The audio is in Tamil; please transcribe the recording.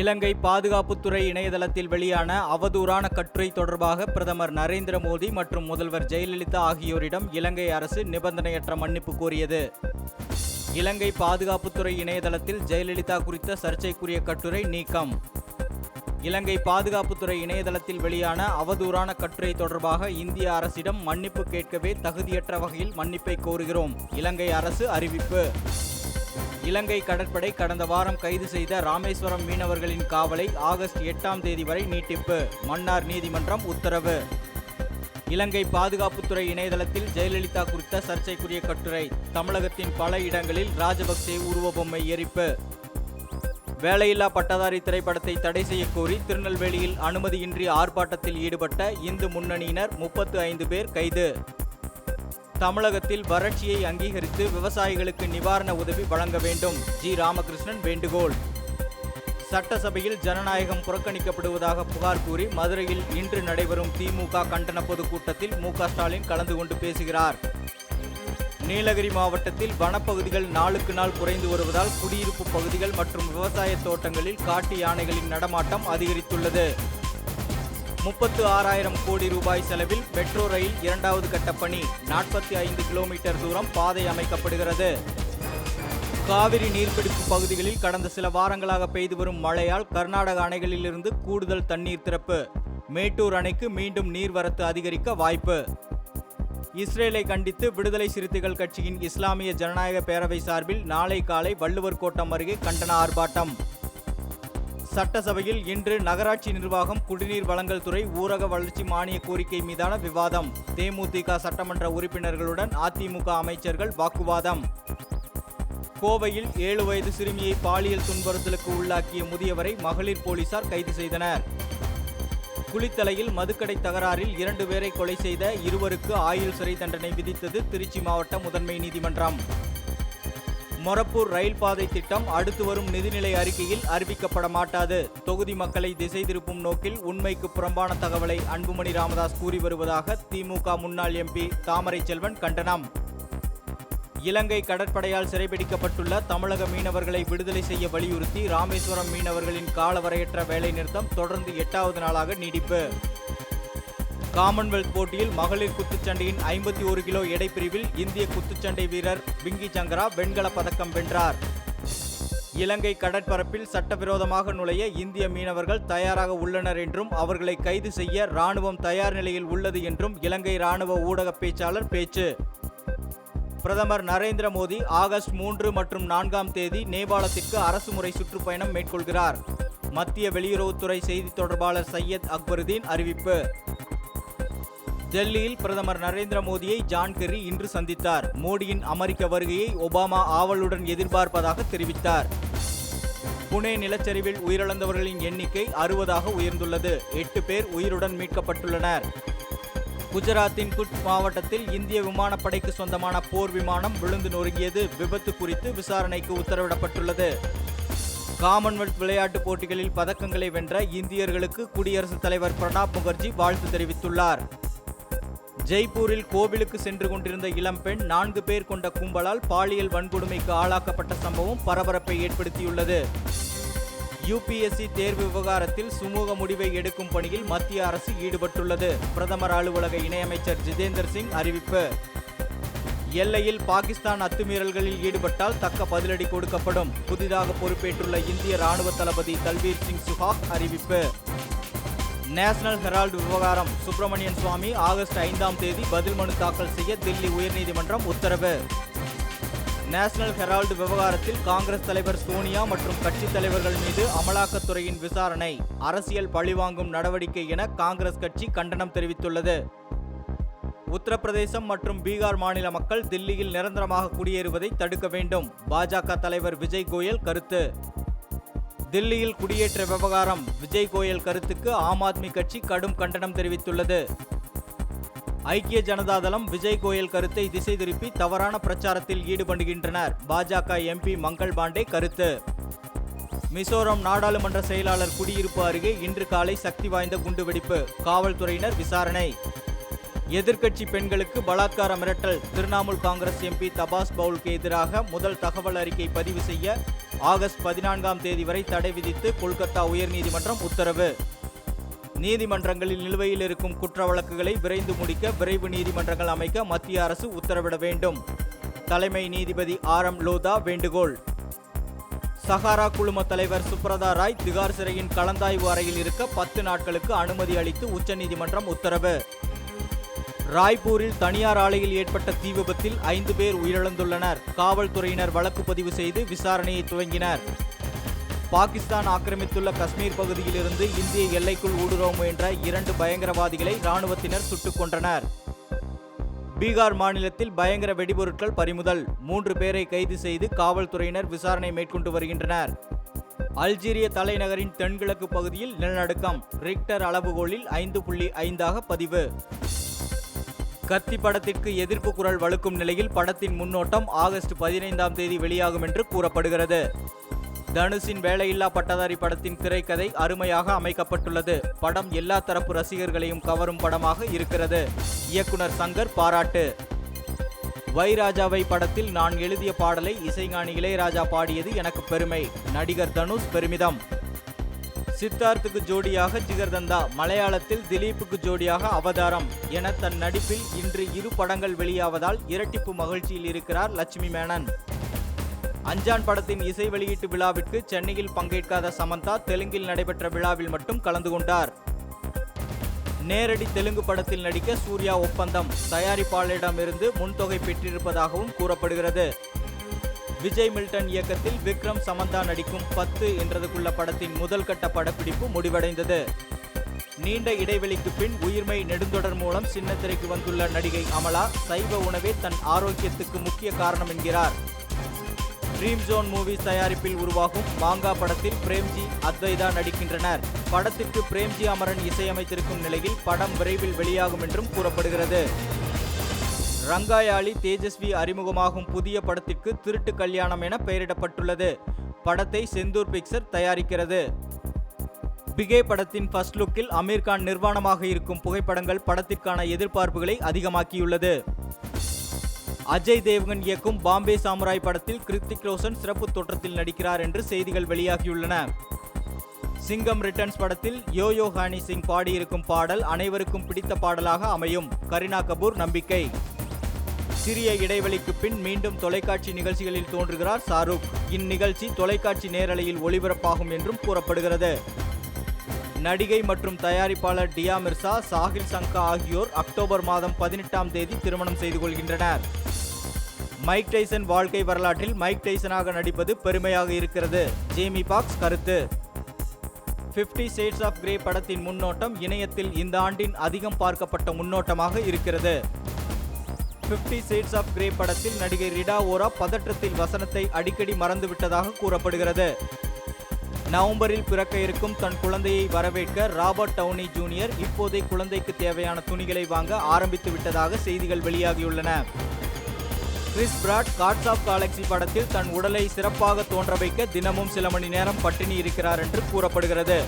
இலங்கை பாதுகாப்புத்துறை இணையதளத்தில் வெளியான அவதூறான கட்டுரை தொடர்பாக பிரதமர் நரேந்திர மோடி மற்றும் முதல்வர் ஜெயலலிதா ஆகியோரிடம் இலங்கை அரசு நிபந்தனையற்ற மன்னிப்பு கோரியது. இலங்கை பாதுகாப்புத்துறை இணையதளத்தில் ஜெயலலிதா குறித்த சர்ச்சைக்குரிய கட்டுரை நீக்கம். இலங்கை பாதுகாப்புத்துறை இணையதளத்தில் வெளியான அவதூறான கட்டுரை தொடர்பாக இந்திய அரசிடம் மன்னிப்பு கேட்கவே தகுதியற்ற வகையில் மன்னிப்பை கோருகிறோம். இலங்கை அரசு அறிவிப்பு. இலங்கை கடற்படை கடந்த வாரம் கைது செய்த ராமேஸ்வரம் மீனவர்களின் காவலை ஆகஸ்ட் எட்டாம் தேதி வரை நீட்டிப்பு. மன்னார் நீதிமன்றம் உத்தரவு. இலங்கை பாதுகாப்புத்துறை இணையதளத்தில் ஜெயலலிதா குறித்த சர்ச்சைக்குரிய கட்டுரை. தமிழகத்தின் பல இடங்களில் ராஜபக்சே உருவபொம்மை எரிப்பு. வேலையில்லா பட்டதாரி திரைப்படத்தை தடை செய்யக்கோரி திருநெல்வேலியில் அனுமதியின்றி ஆர்ப்பாட்டத்தில் ஈடுபட்ட இந்து முன்னணியினர் முப்பத்து ஐந்து பேர் கைது. தமிழகத்தில் வறட்சியை அங்கீகரித்து விவசாயிகளுக்கு நிவாரண உதவி வழங்க வேண்டும். ஜி. ராமகிருஷ்ணன் வேண்டுகோள். சட்டசபையில் ஜனநாயகம் புறக்கணிக்கப்படுவதாக புகார் கூறி மதுரையில் இன்று நடைபெறும் திமுக கண்டன பொதுக்கூட்டத்தில் மு. க. ஸ்டாலின் கலந்து கொண்டு பேசுகிறார். நீலகிரி மாவட்டத்தில் வனப்பகுதிகள் நாளுக்கு நாள் குறைந்து வருவதால் குடியிருப்பு பகுதிகள் மற்றும் விவசாய தோட்டங்களில் காட்டு யானைகளின் நடமாட்டம் அதிகரித்துள்ளது. முப்பத்து ஆறாயிரம் கோடி ரூபாய் செலவில் மெட்ரோ ரயில் இரண்டாவது கட்ட பணி. நாற்பத்தி ஐந்து கிலோமீட்டர் தூரம் பாதை அமைக்கப்படுகிறது. காவிரி நீர்பிடிப்பு பகுதிகளில் கடந்த சில வாரங்களாக பெய்து வரும் மழையால் கர்நாடக அணைகளிலிருந்து கூடுதல் தண்ணீர் திறப்பு. மேட்டூர் அணைக்கு மீண்டும் நீர்வரத்து அதிகரிக்க வாய்ப்பு. இஸ்ரேலை கண்டித்து விடுதலை சிறுத்தைகள் கட்சியின் இஸ்லாமிய ஜனநாயக பேரவை சார்பில் நாளை காலை வள்ளுவர் கோட்டம் அருகே கண்டன ஆர்ப்பாட்டம். சட்டசபையில் இன்று நகராட்சி நிர்வாகம் குடிநீர் வழங்கல் துறை ஊரக வளர்ச்சி மானிய கோரிக்கை மீதான விவாதம். தேமுதிக சட்டமன்ற உறுப்பினர்களுடன் அதிமுக அமைச்சர்கள் வாக்குவாதம். கோவையில் ஏழு வயது சிறுமியை பாலியல் துன்புறுத்தலுக்கு உள்ளாக்கிய முதியவரை மகளிர் போலீசார் கைது செய்தனர். குளித்தலையில் மதுக்கடை தகராறில் இரண்டு பேரை கொலை செய்த இருவருக்கு ஆயுள் சிறை தண்டனை விதித்தது திருச்சி மாவட்ட முதன்மை நீதிமன்றம். மொரப்பூர் ரயில் பாதை திட்டம் அடுத்து வரும் நிதிநிலை அறிக்கையில் அறிவிக்கப்பட மாட்டாது. தொகுதி மக்களை திசை திருப்பும் நோக்கில் உண்மைக்கு புறம்பான தகவலை அன்புமணி ராமதாஸ் கூறி வருவதாக திமுக முன்னாள் எம்பி தாமரை செல்வன் கண்டனம். இலங்கை கடற்படையால் சிறைபிடிக்கப்பட்டுள்ள தமிழக மீனவர்களை விடுதலை செய்ய வலியுறுத்தி ராமேஸ்வரம் மீனவர்களின் காலவரையற்ற வேலைநிறுத்தம் தொடர்ந்து எட்டாவது நாளாக நீடிப்பு. காமன்வெல்த் போட்டியில் மகளிர் குத்துச்சண்டையின் ஐம்பத்தி ஒரு கிலோ எடைப்பிரிவில் இந்திய குத்துச்சண்டை வீரர் பிங்கி சங்கரா வெண்கலப் பதக்கம் வென்றார். இலங்கை கடற்பரப்பில் சட்டவிரோதமாக நுழைய இந்திய மீனவர்கள் தயாராக உள்ளனர் என்றும் அவர்களை கைது செய்ய ராணுவம் தயார் நிலையில் உள்ளது என்றும் இலங்கை ராணுவ ஊடக பேச்சாளர் பேச்சு. பிரதமர் நரேந்திர மோடி ஆகஸ்ட் மூன்று மற்றும் நான்காம் தேதி நேபாளத்திற்கு அரசுமுறை சுற்றுப்பயணம் மேற்கொள்கிறார். மத்திய வெளியுறவுத்துறை செய்தி தொடர்பாளர் சையத் அக்பருதீன் அறிவிப்பு. டெல்லியில் பிரதமர் நரேந்திர மோடியை ஜான் கெர்ரி இன்று சந்தித்தார். மோடியின் அமெரிக்க வருகையை ஒபாமா ஆவலுடன் எதிர்பார்ப்பதாக தெரிவித்தார். புனே நிலச்சரிவில் உயிரிழந்தவர்களின் எண்ணிக்கை அறுபதாக உயர்ந்துள்ளது. எட்டு பேர் உயிருடன் மீட்கப்பட்டுள்ளனர். குஜராத்தின் குட் மாவட்டத்தில் இந்திய விமானப்படைக்கு சொந்தமான போர் விமானம் விழுந்து நொறுங்கியது. விபத்து குறித்து விசாரணைக்கு உத்தரவிடப்பட்டுள்ளது. காமன்வெல்த் விளையாட்டுப் போட்டிகளில் பதக்கங்களை வென்ற இந்தியர்களுக்கு குடியரசுத் தலைவர் பிரணாப் முகர்ஜி வாழ்த்து தெரிவித்துள்ளார். ஜெய்ப்பூரில் கோவிலுக்கு சென்று கொண்டிருந்த இளம்பெண் நான்கு பேர் கொண்ட கும்பலால் பாலியல் வன்கொடுமைக்கு ஆளாக்கப்பட்ட சம்பவம் பரபரப்பை ஏற்படுத்தியுள்ளது. யுபிஎஸ்சி தேர்வு விவகாரத்தில் சுமூக முடிவை எடுக்கும் பணியில் மத்திய அரசு ஈடுபட்டுள்ளது. பிரதமர் அலுவலக இணையமைச்சர் ஜிதேந்தர் சிங் அறிவிப்பு. எல்லையில் பாகிஸ்தான் அத்துமீறல்களில் ஈடுபட்டால் தக்க பதிலடி கொடுக்கப்படும். புதிதாக பொறுப்பேற்றுள்ள இந்திய ராணுவ தளபதி தல்வீர் சிங் சுஹாக் அறிவிப்பு. நேஷனல் ஹெரால்டு விவகாரம். சுப்பிரமணியன் சுவாமி ஆகஸ்ட் ஐந்தாம் தேதி பதில் மனு தாக்கல் செய்ய தில்லி உயர்நீதிமன்றம் உத்தரவு. நேஷனல் ஹெரால்டு விவகாரத்தில் காங்கிரஸ் தலைவர் சோனியா மற்றும் கட்சித் தலைவர்கள் மீது அமலாக்கத்துறையின் விசாரணை. அரசியல் பழிவாங்கும் நடவடிக்கை என காங்கிரஸ் கட்சி கண்டனம் தெரிவித்துள்ளது. உத்தரப்பிரதேசம் மற்றும் பீகார் மாநில மக்கள் தில்லியில் நிரந்தரமாக குடியேறுவதை தடுக்க வேண்டும். பாஜக தலைவர் விஜய் கோயல் கருத்து. தில்லியில் குடியேற்ற விவகாரம் விஜய் கோயல் கருத்துக்கு ஆம் ஆத்மி கட்சி கடும் கண்டனம் தெரிவித்துள்ளது. ஐக்கிய ஜனதாதளம் விஜய் கோயல் கருத்தை திசை திருப்பி தவறான பிரச்சாரத்தில் ஈடுபடுகின்றனர். பாஜக எம்பி மங்கள் பாண்டே கருத்து. மிசோரம் நாடாளுமன்ற செயலாளர் குடியிருப்பு அருகே இன்று காலை சக்தி வாய்ந்த குண்டுவெடிப்பு காவல்துறையினர் விசாரணை. எதிர்க்கட்சி பெண்களுக்கு பலாத்கார மிரட்டல் திரிணாமுல் காங்கிரஸ் எம்பி தபாஸ் பவுலுக்கு எதிராக முதல் தகவல் அறிக்கை பதிவு செய்ய ஆகஸ்ட் பதினான்காம் தேதி வரை தடை விதித்து கொல்கத்தா உயர்நீதிமன்றம் உத்தரவு. நீதிமன்றங்களில் நிலுவையில் இருக்கும் குற்ற வழக்குகளை விரைந்து முடிக்க விரைவு நீதிமன்றங்கள் அமைக்க மத்திய அரசு உத்தரவிட வேண்டும். தலைமை நீதிபதி ஆர் எம் லோதா வேண்டுகோள். சஹாரா குழும தலைவர் சுப்ரதா ராய் திகார் சிறையின் கலந்தாய்வு அறையில் இருக்க பத்து நாட்களுக்கு அனுமதி அளித்து உச்சநீதிமன்றம் உத்தரவு. ராய்ப்பூரில் தனியார் ஆலையில் ஏற்பட்ட தீ விபத்தில் ஐந்து பேர் உயிரிழந்துள்ளனர். காவல்துறையினர் வழக்கு பதிவு செய்து விசாரணையை துவங்கினர். பாகிஸ்தான் ஆக்கிரமித்துள்ள காஷ்மீர் பகுதியிலிருந்து இந்திய எல்லைக்குள் ஊடுருவ முயன்ற இரண்டு பயங்கரவாதிகளை ராணுவத்தினர் சுட்டுக் கொன்றனர். பீகார் மாநிலத்தில் பயங்கர வெடிபொருட்கள் பறிமுதல். மூன்று பேரை கைது செய்து காவல்துறையினர் விசாரணை மேற்கொண்டு வருகின்றனர். அல்ஜீரிய தலைநகரின் தென்கிழக்கு பகுதியில் நிலநடுக்கம். ரிக்டர் அளவுகோலில் ஐந்து புள்ளி ஐந்தாக பதிவு. கத்தி படத்திற்கு எதிர்ப்பு குரல் வலுக்கும் நிலையில் படத்தின் முன்னோட்டம் ஆகஸ்ட் பதினைந்தாம் தேதி வெளியாகும் என்று கூறப்படுகிறது. தனுஷின் வேலையில்லா பட்டதாரி படத்தின் திரைக்கதை அருமையாக அமைக்கப்பட்டுள்ளது. படம் எல்லா தரப்பு ரசிகர்களையும் கவரும் படமாக இருக்கிறது. இயக்குனர் சங்கர் பாராட்டு. வைராஜாவை படத்தில் நான் எழுதிய பாடலை இசைஞானி இளையராஜா பாடியது எனக்கு பெருமை. நடிகர் தனுஷ் பெருமிதம். சித்தார்த்துக்கு ஜோடியாக ஜிகர்தந்தா மலையாளத்தில் திலீப்புக்கு ஜோடியாக அவதாரம் என தன் நடிப்பில் இன்று இரு படங்கள் வெளியாவதால் இரட்டிப்பு மகிழ்ச்சியில் இருக்கிறார் லட்சுமி மேனன். அஞ்சான் படத்தின் இசை வெளியீட்டு விழாவிற்கு சென்னையில் பங்கேற்காத சமந்தா தெலுங்கில் நடைபெற்ற விழாவில் மட்டும் கலந்து கொண்டார். நேரடி தெலுங்கு படத்தில் நடிக்க சூர்யா ஒப்பந்தம் தயாரிப்பாளரிடமிருந்து முன்தொகை பெற்றிருப்பதாகவும் கூறப்படுகிறது. விஜய் மில்டன் இயக்கத்தில் விக்ரம் சமந்தா நடிக்கும் பத்து என்றதுக்குள்ள படத்தின் முதல் கட்ட படப்பிடிப்பு முடிவடைந்தது. நீண்ட இடைவெளிக்கு பின் உயிர்மை நெடுந்தொடர் மூலம் சின்னத்திரைக்கு வந்துள்ள நடிகை அமலா சைவ உணவே தன் ஆரோக்கியத்துக்கு முக்கிய காரணம் என்கிறார். ட்ரீம் ஜோன் மூவிஸ் தயாரிப்பில் உருவாகும் மாங்கா படத்தில் பிரேம்ஜி அத்வைதா நடிக்கின்றனர். படத்திற்கு பிரேம்ஜி அமரன் இசையமைத்திருக்கும் நிலையில் படம் விரைவில் வெளியாகும் என்றும் கூறப்படுகிறது. ரங்காயாளி தேஜஸ்வி அறிமுகமாகும் புதிய படத்திற்கு திருட்டு கல்யாணம் என பெயரிடப்பட்டுள்ளது. படத்தை செந்தூர் பிக்சர் தயாரிக்கிறது. பிகே படத்தின் ஃபர்ஸ்ட் லுக்கில் அமீர்கான் நிர்வாணமாக இருக்கும் புகைப்படங்கள் படத்திற்கான எதிர்பார்ப்புகளை அதிகமாக்கியுள்ளது. அஜய் தேவ்கன் இயக்கும் பாம்பே சாமுராய் படத்தில் கிருத்திக் ரோஷன் சிறப்பு தோற்றத்தில் நடிக்கிறார் என்று செய்திகள் வெளியாகியுள்ளன. சிங்கம் ரிட்டர்ன்ஸ் படத்தில் யோயோ ஹானி சிங் பாடியிருக்கும் பாடல் அனைவருக்கும் பிடித்த பாடலாக அமையும். கரீனா கபூர் நம்பிக்கை. சிறிய இடைவெளிக்கு பின் மீண்டும் தொலைக்காட்சி நிகழ்ச்சிகளில் தோன்றுகிறார் ஷாருக். இந்நிகழ்ச்சி தொலைக்காட்சி நேரலையில் ஒளிபரப்பாகும் என்றும் கூறப்படுகிறது. நடிகை மற்றும் தயாரிப்பாளர் டியா மிர்சா சாஹில் சங்கா ஆகியோர் அக்டோபர் மாதம் பதினெட்டாம் தேதி திருமணம் செய்து கொள்கின்றனர். மைக் டைசன் வாழ்க்கை வரலாற்றில் மைக் டைசனாக நடிப்பது பெருமையாக இருக்கிறது. ஜேமி பாக்ஸ் கருத்து. 50 ஷேட்ஸ் ஆஃப் கிரே படத்தின் முன்னோட்டம் இணையத்தில் இந்த ஆண்டின் அதிகம் பார்க்கப்பட்ட முன்னோட்டமாக இருக்கிறது. ஃபிஃப்டி சேட்ஸ் ஆஃப் கிரே படத்தில் நடிகை ரிடா ஓரா பதற்றத்தில் வசனத்தை அடிக்கடி மறந்துவிட்டதாக கூறப்படுகிறது. நவம்பரில் பிறக்க இருக்கும் தன் குழந்தையை வரவேற்க ராபர்ட் டவுனி ஜூனியர் இப்போதே குழந்தைக்கு தேவையான துணிகளை வாங்க ஆரம்பித்து விட்டதாக செய்திகள் வெளியாகியுள்ளன. Chris Pratt Gods of Galaxy படத்தில் தன் உடலை சிறப்பாக தோன்ற வைக்க தினமும் சில மணி நேரம் பட்டினி இருக்கிறார் என்று கூறப்படுகிறது.